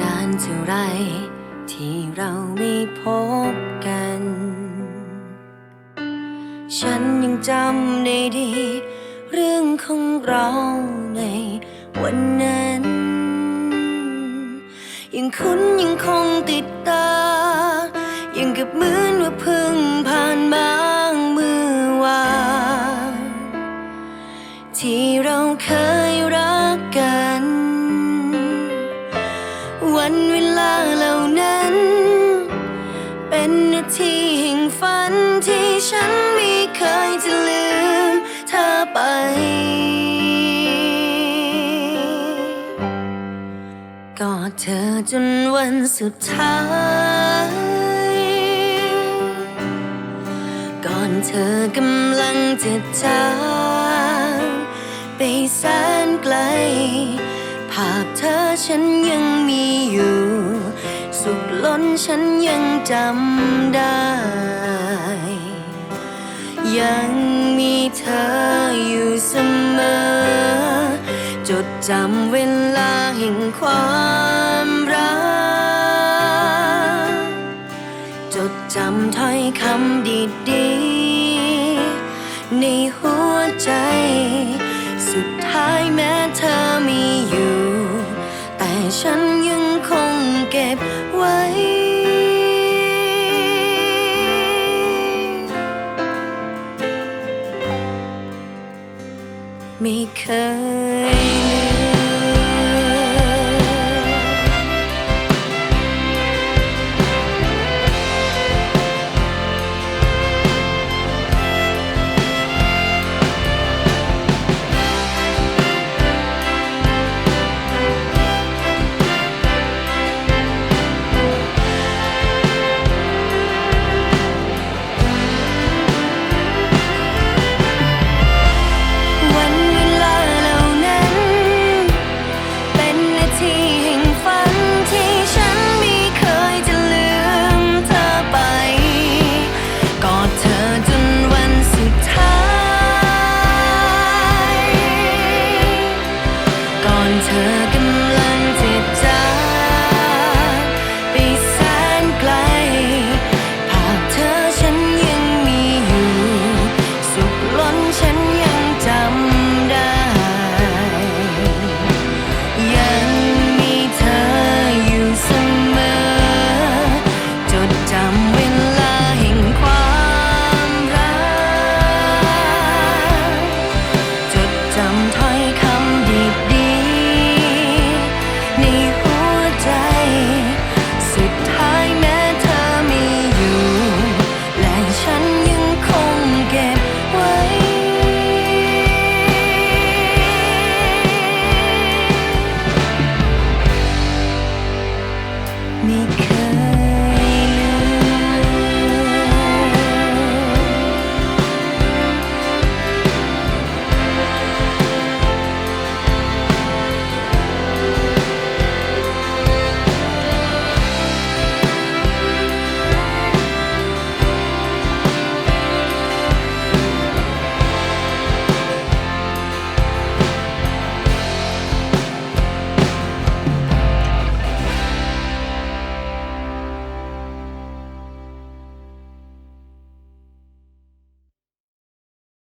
นานเท่าไรที่เราไม่พบกัน ฉันยังจำได้ดี เรื่องของเราในวันนั้น ยังคุ้นยังคงติดตา ยังกับเหมือนว่าเพื่อ วันเวลาเหล่านั้น เป็นนาทีแห่งฝันที่ฉันไม่เคยจะลืมเธอไป กอดเธอจนวันสุดท้าย ก่อนเธอกำลังจะจากไปแสนไกล ภาพเธอฉันยังมี นฉันยังจำได้ ยังมีเธออยู่เสมอ จดจำเวลาแห่งความรัก จดจำถ้อยคำดีๆ ในหัวใจ สุดท้ายแม้เธอมีอยู่ แต่ฉันยังคงเก็บไว้ ไม่เคย 작은